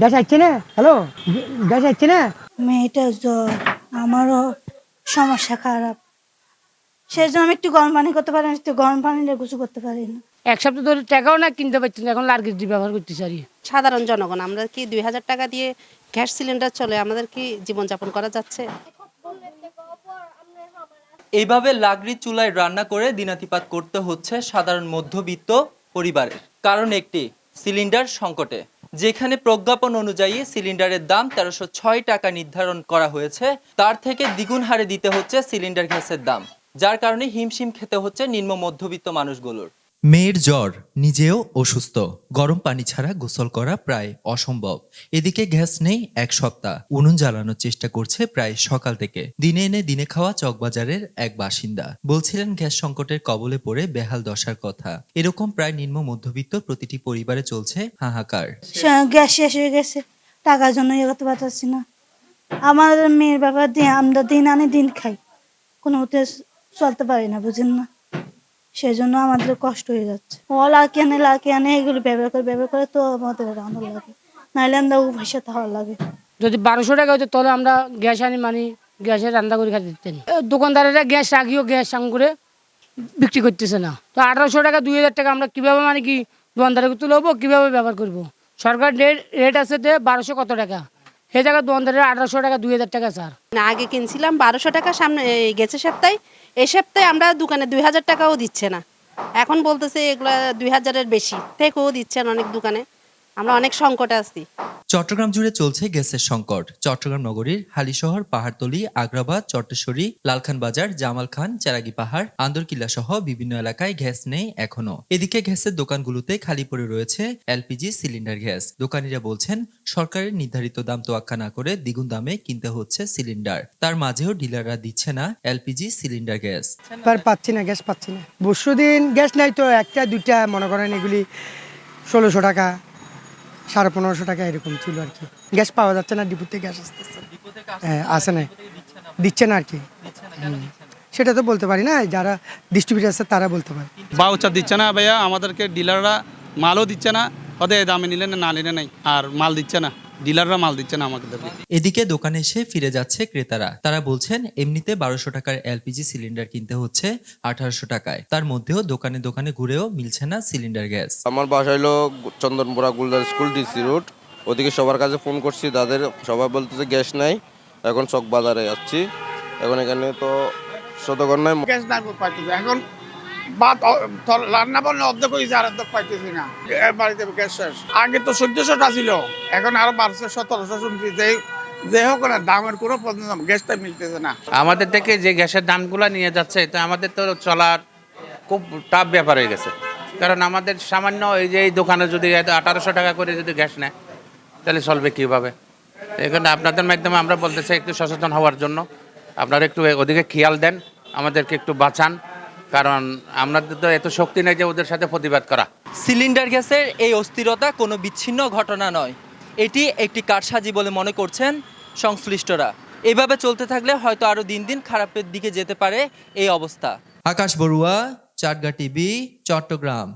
Gas আসছে না? Hello gas আসছে না? মেয়েটার জ্বর আমারও সমস্যা খারাপ। সেজন্য আমি একটু গরম পানি করতে পারি না একটু গরম পানি গোসল করতে পারি না। এক সপ্তাহ ধরে টাকাও না কিনতে পারছি না এখন দিয়ে ব্যবহার করতেছি আর কি। সাধারণ জনগণ আমরা কি দুই হাজার টাকা দিয়ে গ্যাস সিলিন্ডার চলে আমাদের কি জীবনযাপন করা যাচ্ছে? এইভাবে লাকড়ি চুলায় রান্না করে দিনাতিপাত করতে হচ্ছে সাধারণ মধ্যবিত্ত পরিবারের। কারণ একটি সিলিন্ডার সংকটে। যেখানে প্রজ্ঞাপন অনুযায়ী সিলিন্ডারের দাম তেরোশো ছয় টাকা নির্ধারণ করা হয়েছে, তার থেকে দ্বিগুণ হারে দিতে হচ্ছে সিলিন্ডার গ্যাসের দাম, যার কারণে হিমশিম খেতে হচ্ছে নিম্ন মধ্যবিত্ত মানুষগুলোর। মেয়ের জ্বর নিজেও অসুস্থ। গরম পানি ছাড়া গোসল করা প্রায় অসম্ভব। এদিকে গ্যাস নেই এক সপ্তাহ। উনুন জ্বালানোর চেষ্টা করছে প্রায় সকাল থেকে। দিনে এনে দিনে খাওয়া চকবাজারের এক বাসিন্দা। বলছিলেন গ্যাস সংকটের কবলে পড়ে বেহাল দশার কথা। এরকম প্রায় নিম্ন মধ্যবিত্ত প্রতিটি পরিবারে চলছে হাহাকার। গ্যাস শেষ হয়ে গেছে। টাকার জন্য করতে পারতেছি না। আমাদের মেয়ের ব্যাপার দিয়ে আমরা দিন আনি দিন খাই। কোনো চলতে পারি না, বুঝেন না। সেই জন্য আমাদের কষ্ট হয়ে যাচ্ছে। ও লাকি আনে লাকি আনে, এগুলো ব্যবহার করে ব্যবহার করে তো আমাদের রান্না লাগে। নাহলে আমরা উপাসে হওয়ার লাগে। যদি বারোশো টাকা হতো, তাহলে আমরা গ্যাস আনি, মানি গ্যাসে রান্না করে খাতে দিতেন। দোকানদারেরা গ্যাস রাখিও গ্যাস সাং করে বিক্রি করতেছে না। তো আঠারোশো টাকা, দুই হাজার টাকা আমরা কীভাবে মানে কি দোকানদারে তুলবো কীভাবে ব্যবহার করব। সরকার রেট রেট আছে যে বারোশো কত টাকা? সেই জায়গায় দোকানদারের আঠারোশো টাকা, দুই হাজার টাকা, স্যার। না, আগে কিনছিলাম বারোশো টাকা, সামনে এই গেছে সপ্তাহে। এই সপ্তাহে আমরা দোকানে দুই হাজার টাকাও দিচ্ছে না। এখন বলতেছে এগুলা দুই হাজারের বেশি। থেকেও দিচ্ছেন অনেক দোকানে। আমরা অনেক সংকটে আছি। চট্টগ্রাম জুড়ে চলছে গ্যাসের সংকট। চট্টগ্রাম নগরীর হালিশহর পাহাড়তলি আগ্রাবাদ চট্টেশ্বরী লালখান বাজার জামাল খান চেরাগি পাহাড় আন্দরকিল্লা সহ বিভিন্ন এলাকায় গ্যাস নেই এখনও। এদিকে গ্যাসের দোকানগুলোতে খালি পড়ে রয়েছে এলপিজি সিলিন্ডার গ্যাস। দোকানিরা বলছেন সরকারের নির্ধারিত দাম তোয়াক্কা না করে দ্বিগুণ দামে কিনতে হচ্ছে সিলিন্ডার। তার মাঝেও ডিলাররা দিচ্ছে না এলপিজি সিলিন্ডার গ্যাস। পাচ্ছি না গ্যাস পাচ্ছি না। পরশু দিন গ্যাস নাই তো একটা দুইটা মনে করেন এগুলি ষোলোশো টাকা। সাড়ে পনেরোশো টাকা এরকম ছিল আর কি। গ্যাস পাওয়া যাচ্ছে না ডিপুতে গ্যাস আসতেছে। হ্যাঁ আসে না? দিচ্ছে না আর কি। সেটা তো বলতে পারি না যারা ডিস্ট্রিবিউটার আছে তারা বলতে পারে। বাউচার দিচ্ছে না ভাইয়া আমাদেরকে ডিলাররা মালও দিচ্ছে না ওদের দামে নিলে না না নিলে নাই আর মাল দিচ্ছে না। ডিলাররা মাল দিচ্ছে না আমাদেরকে। এদিকে দোকানে এসে ফিরে যাচ্ছে ক্রেতারা। তারা বলছেন এমনিতে বারোশো টাকার এলপিজি সিলিন্ডার কিনতে হচ্ছে আঠারোশো টাকায়। তার মধ্যেও দোকানে দোকানে ঘুরেও মিলছে না সিলিন্ডার গ্যাস। আমার বাসা হলো Chandanpura Guldar school DC road. ওদিকে সবার কাছে ফোন করছি তাদের সবাই বলতেছে গ্যাস নাই। এখন চক বাজারে যাচ্ছি। এখন এখানে তো শতকর নাই গ্যাস এখন অ- রান্না আর পাইতেছি না। বাড়িতে গ্যাস আগে তো ছিল, এখন যে যে হোক দামের কোনো গ্যাসটা মিলতেছে না। আমাদের থেকে যে গ্যাসের দামগুলো নিয়ে যাচ্ছে তো আমাদের তো চলার খুব টাফ ব্যাপার হয়ে গেছে। কারণ আমাদের সামান্য এই যে এই দোকানে যদি আঠারোশো টাকা করে যদি গ্যাস নেয়, তাহলে চলবে কীভাবে? এখানে আপনাদের মাধ্যমে আমরা বলতে চাই একটু সচেতন হওয়ার জন্য। আপনারা একটু ওদিকে খেয়াল দেন, আমাদেরকে একটু বাঁচান। কারণ আমাদের তো এত শক্তি নেই যে ওদের সাথে প্রতিবাদ করা। সিলিন্ডার গ্যাসের এই অস্থিরতা কোনো বিচ্ছিন্ন ঘটনা নয়। এটি একটি কারসাজি বলে মনে করছেন সংশ্লিষ্টরা। এভাবে চলতে থাকলে হয়তো আরও দিন দিন খারাপের দিকে যেতে পারে এই অবস্থা। আকাশ বড়ুয়া চাটগা টিভি চট্টগ্রাম।